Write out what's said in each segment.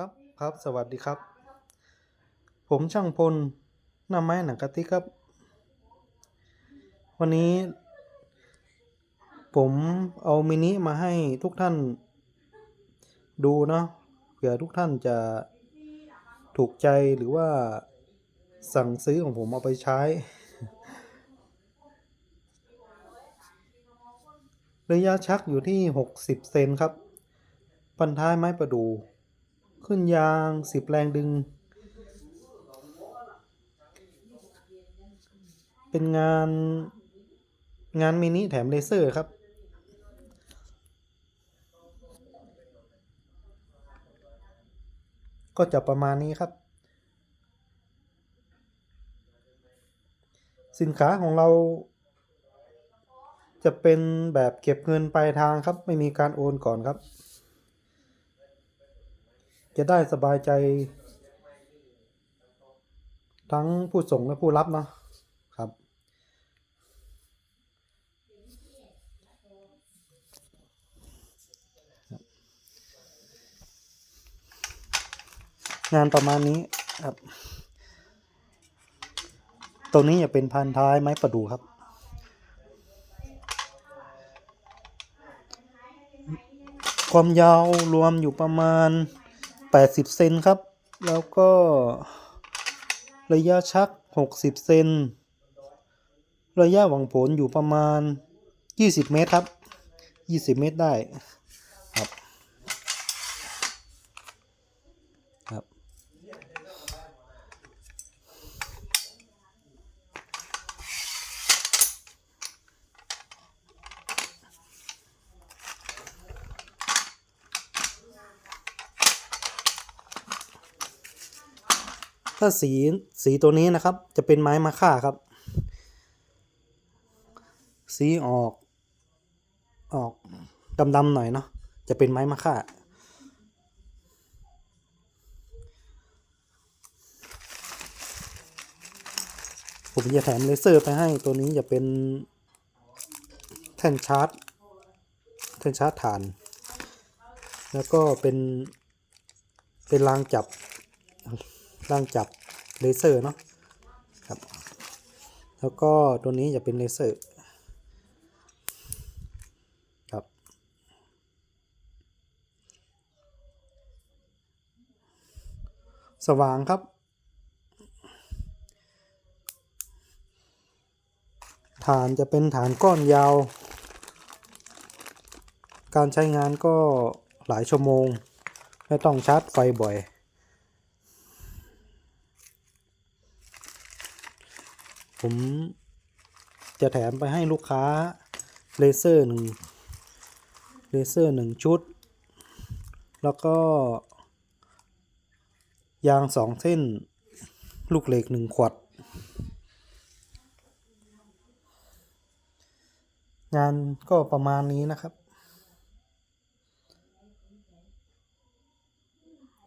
ครับครับสวัสดีครับ ผมช่างพลน้าไม้หนังกะติกครับ วันนี้ ผมเอามินิมาให้ทุกท่าน ดูเนาะเผื่อทุกท่านจะถูกใจหรือว่าสั่งซื้อของผมเอาไปใช้ระยะชักอยู่ที่ 60 เซนครับ ปันท้ายไม้ประดู ขึ้นยาง10แรงดึง เป็นงานงานมินิแถมเลเซอร์ครับ ก็จะประมาณนี้ครับ สินค้าของเรา จะเป็นแบบเก็บเงินปลายทางครับ ไม่มีการโอนก่อนครับ จะได้สบายใจ ทั้งผู้ส่งและผู้รับเนาะครับ งานประมาณนี้ครับ ตรงนี้จะเป็นพันท้ายไม้ประดู่ครับความยาวรวมอยู่ประมาณ 80 เซนครับ แล้วก็ระยะชัก 60 เซน ระยะหวังผลอยู่ประมาณ 20 เมตรครับ 20 เมตรได้ครับครับ ถ้าสีสีตัวนี้นะครับจะเป็นไม้มะค่าครับ สีออก ออกดำๆหน่อยเนาะจะเป็นไม้มะค่าผมจะแถมเลเซอร์ไปให้ตัวนี้จะเป็นแท่นชาร์จแท่นชาร์จฐาน แล้วก็เป็นเป็นรางจับ ร่างจับเลเซอร์เนาะครับ แล้วก็ตัวนี้จะเป็นเลเซอร์ครับสว่างครับ ฐานจะเป็นฐานก้อนยาว การใช้งานก็หลายชั่วโมง ไม่ต้องชาร์จไฟบ่อย ผมจะแถมไปให้ลูกค้าเลเซอร์หนึ่งเลเซอร์หนึ่งชุด แล้วก็ ยางสองเส้น ลูกเหล็กหนึ่งขวด งานก็ประมาณนี้นะครับ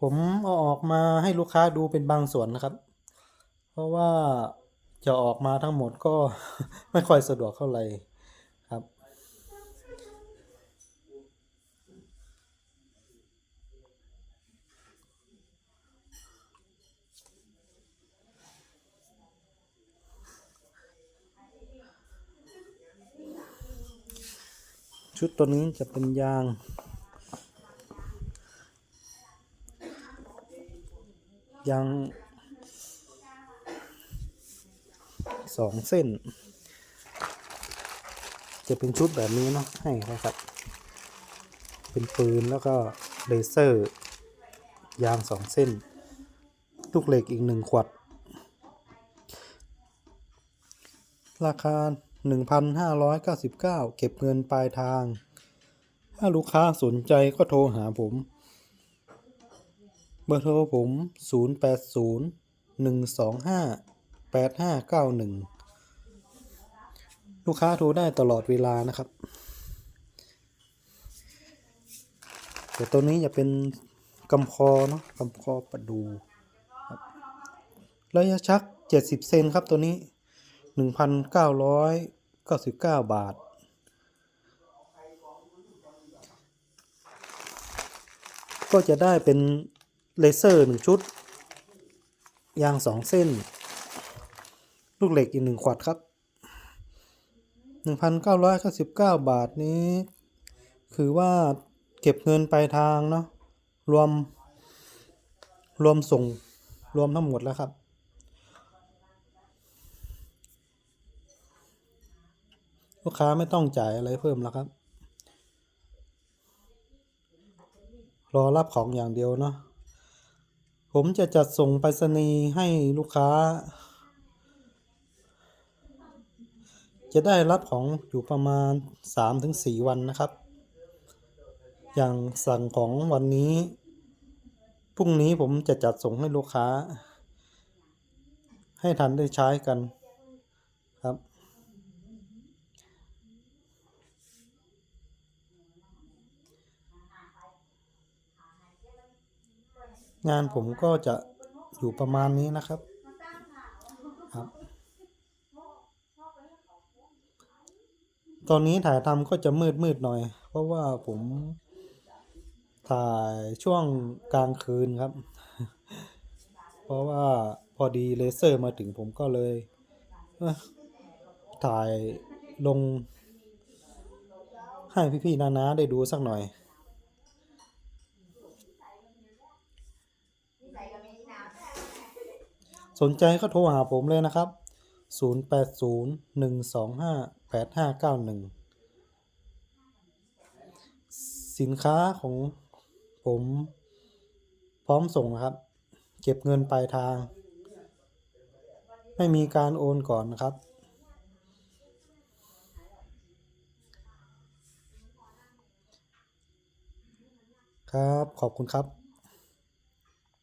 ผมเอาออกมาให้ลูกค้าดูเป็นบางส่วนนะครับ เพราะว่า จะออกมาทั้งหมดก็ไม่ค่อยสะดวกเท่าไหร่ครับ ชุดตัวนี้จะเป็นยางยาง สองเส้น จะเป็นชุดแบบนี้เนาะให้นะครับ เป็นปืนแล้วก็เลเซอร์ ยางสองเส้น ลูกเหล็กอีกหนึ่งขวด ราคา 1,599 เก็บเงินปลายทาง ถ้าลูกค้าสนใจก็โทรหาผมเบอร์โทรผม 080 125 8591 ลูกค้าโทรได้ตลอดเวลานะครับ แต่ตัวนี้จะเป็นกำคอเนาะกำคอประดูครับระยะชัก 70 เซนครับตัวนี้ 1,999 บาทก็จะได้เป็นเลเซอร์หนึ่งชุด ยางสองเส้น ลูกเหล็กอีกหนึ่งขวดครับ 1,999 บาทนี้ คือว่าเก็บเงินปลายทางเนาะรวม รวมส่งรวมทั้งหมดแล้วครับ ลูกค้าไม่ต้องจ่ายอะไรเพิ่มแล้วครับ รอรับของอย่างเดียวเนาะผมจะจัดส่งไปรษณีย์ให้ลูกค้า จะได้รับของอยู่ประมาณ 3-4 วันนะครับ อย่างสั่งของวันนี้ พรุ่งนี้ผมจะจัดส่งให้ลูกค้า ให้ทันได้ใช้กันครับ งานผมก็จะอยู่ประมาณนี้นะครับครับ ตอนนี้ถ่ายทำก็จะมืดมืดๆหน่อย เพราะว่าผมถ่ายช่วงกลางคืนครับ เพราะว่าพอดีเลเซอร์มาถึงผมก็เลย ถ่ายลง ให้พี่ๆนาๆได้ดูสักหน่อย สนใจก็โทรหาผมเลยนะครับ 0801258591 สินค้าของผมพร้อมส่งนะครับ เก็บเงินปลายทาง ไม่มีการโอนก่อนนะครับ ครับขอบคุณครับ